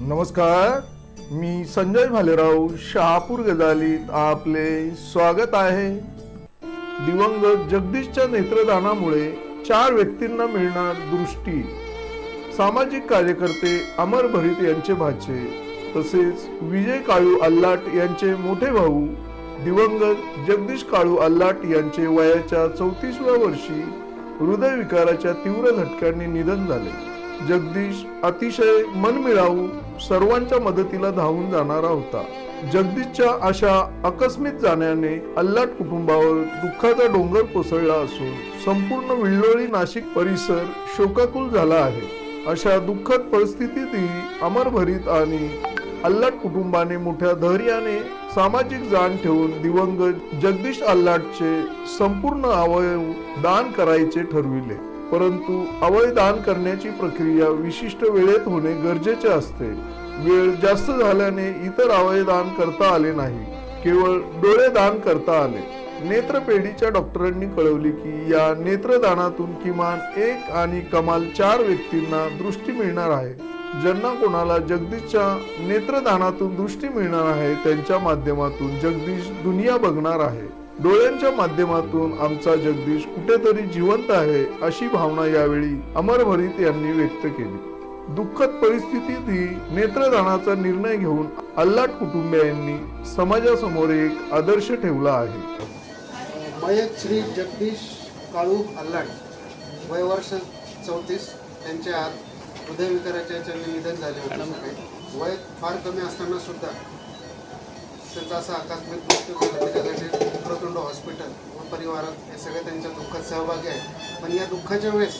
नमस्कार मी संजय भालेराव शहापूर गजालीत आपले स्वागत आहे. दिवंगत जगदीशच्या नेत्रदानामुळे चार व्यक्तींना मिळणार दृष्टी. सामाजिक कार्यकर्ते अमर भरीत यांचे भाचे तसेच विजय काळू अल्लाट यांचे मोठे भाऊ दिवंगत जगदीश काळू अल्लाट यांचे वयाच्या चौतीसव्या वर्षी हृदयविकाराच्या तीव्र झटक्यांनी निधन झाले. जगदीश अतिशय मनमिळावू सर्वांच्या मदतीला धावून जाणारा होता. जगदीशच्या अशा आकस्मित जाण्याने अल्लाट कुटुंबावर दुःखाचा डोंगर कोसळला असून संपूर्ण विल्लोळी नाशिक परिसर शोकाकुल झाला आहे. अशा दुःखद परिस्थितीतही अमरभरीत आणि अल्लाट कुटुंबाने मोठ्या धैर्याने सामाजिक जाण ठेवून दिवंगत जगदीश अल्लाटचे संपूर्ण अवयव दान करायचे ठरविले. परंतु अवय दान करण्याची प्रक्रिया विशिष्ट वेळेत होणे गरजेचे असते. वेळ जास्त झाल्याने इतर अवय दान करता आले नाही केवळ डोळे दान करता आले. नेत्रपेढीच्या डॉक्टरांनी कळवले की या नेत्रदानातून किमान एक आणि कमाल चार व्यक्तींना दृष्टी मिळणार आहे. ज्यांना कोणाला जगदीशच्या नेत्रदानातून दृष्टी मिळणार आहे त्यांच्या माध्यमातून जगदीश दुनिया बघणार आहे. डोळ्यांच्या माध्यमातून आमचा जगदीश कुठेतरी जिवंत आहे अशी भावना यावेळी अमर भरीत यांनी व्यक्त केली. दुःखद परिस्थितीतही नेत्रदानाचा निर्णय घेऊन अल्लाट कुटुंबियांनी समाजासमोर एक आदर्श ठेवला आहे. मयत श्री जगदीश काळू अल्लाट वय वर्ष चौतीस त्यांचे आज हृदयविकाराच्या निधन झाले होते. वय फार कमी असताना सुद्धा त्यांचा असा आकस्मिक मृत्यू झाला त्याच्यासाठी प्रतुंड हॉस्पिटल व परिवारात हे सगळे त्यांच्या दुःखात सहभागी आहे पण या दुःखाच्या वेळेस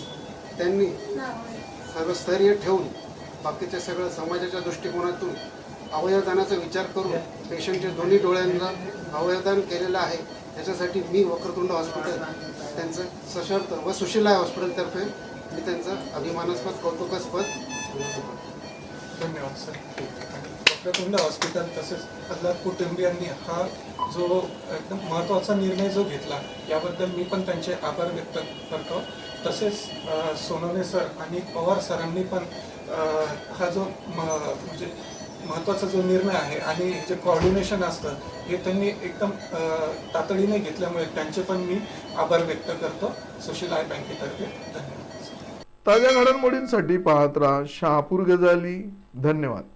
त्यांनी सर्वस्तरीय ठेवून बाकीच्या सगळं समाजाच्या दृष्टिकोनातून अवयवदानाचा विचार करून पेशंटच्या दोन्ही डोळ्यांना अवयवदान केलेलं आहे. त्याच्यासाठी मी वक्रतुंड हॉस्पिटल त्यांचं सशर्त व सुशिला हॉस्पिटलतर्फे मी त्यांचं अभिमानास्पद कौतुकास्पद धन्यवाद सर. वक्रतुंड हॉस्पिटल तसेच आपल्या कुटुंबियांनी हा जो एकदम महत्त्वाचा निर्णय जो घेतला याबद्दल मी पण त्यांचे आभार व्यक्त करतो. तसेच सोनवणे सर आणि पवार सरांनी पण हा जो म्हणजे महत्त्वाचा जो निर्णय आहे आणि जे कॉर्डिनेशन असतं हे त्यांनी एकदम तातडीने घेतल्यामुळे त्यांचे पण मी आभार व्यक्त करतो. सुशील आय बँकेतर्फे धन्यवाद. ताज्या घडामोडींसाठी पाहत राहा शहापूर गजाली. धन्यवाद.